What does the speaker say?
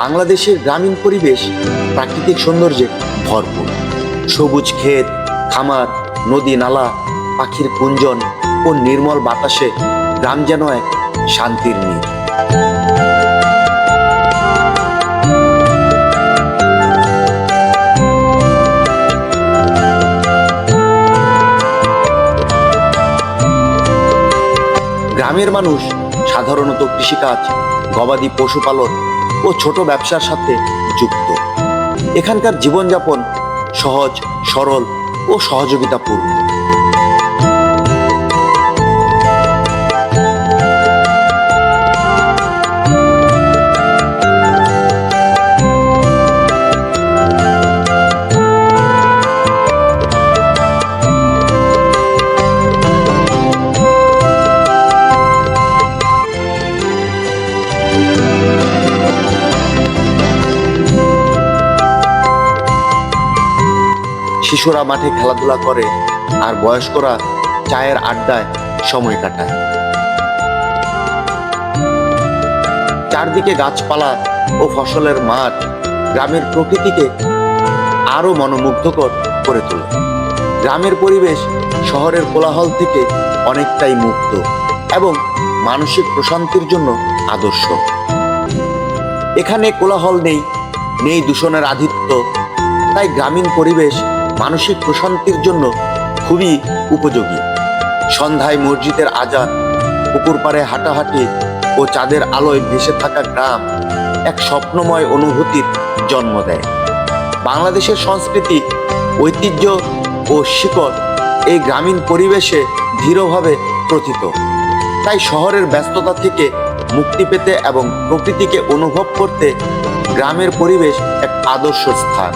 বাংলাদেশের গ্রামীণ পরিবেশ প্রাকৃতিক সৌন্দর্যে ভরপুর। সবুজ ক্ষেত, খামার, নদী নালা, পাখির কুঞ্জন ও নির্মল বাতাসে গ্রাম যেন এক শান্তির নীড় গ্রামের মানুষ সাধারণত কৃষিকাজ, গবাদি পশুপালন ও ছোট ব্যবসার সাথে যুক্ত। এখানকার জীবনযাপন সহজ সরল ও সহযোগিতাপূর্ণ। শিশুরা মাঠে খেলাধুলা করে আর বয়স্করা চায়ের আড্ডায় সময় কাটায়। চারদিকে গাছপালা ও ফসলের মাঠ গ্রামের প্রকৃতিকে আরও মনোমুগ্ধকর করে তোলে। গ্রামের পরিবেশ শহরের কোলাহল থেকে অনেকটাই মুক্ত এবং মানসিক প্রশান্তির জন্য আদর্শ। এখানে কোলাহল নেই নেই দূষণের আধিত্য তাই গ্রামীণ পরিবেশ মানসিক প্রশান্তির জন্য খুবই উপযোগী। সন্ধ্যায় মসজিদের আজান, পুকুর পাড়ে হাঁটাহাঁটি ও চাঁদের আলোয় ভেসে থাকা গ্রাম এক স্বপ্নময় অনুভূতির জন্ম দেয়। বাংলাদেশের সংস্কৃতি, ঐতিহ্য ও শিকড় এই গ্রামীণ পরিবেশে দৃঢ়ভাবে প্রথিত। তাই শহরের ব্যস্ততা থেকে মুক্তি পেতে এবং প্রকৃতিকে অনুভব করতে গ্রামের পরিবেশ এক আদর্শ স্থান।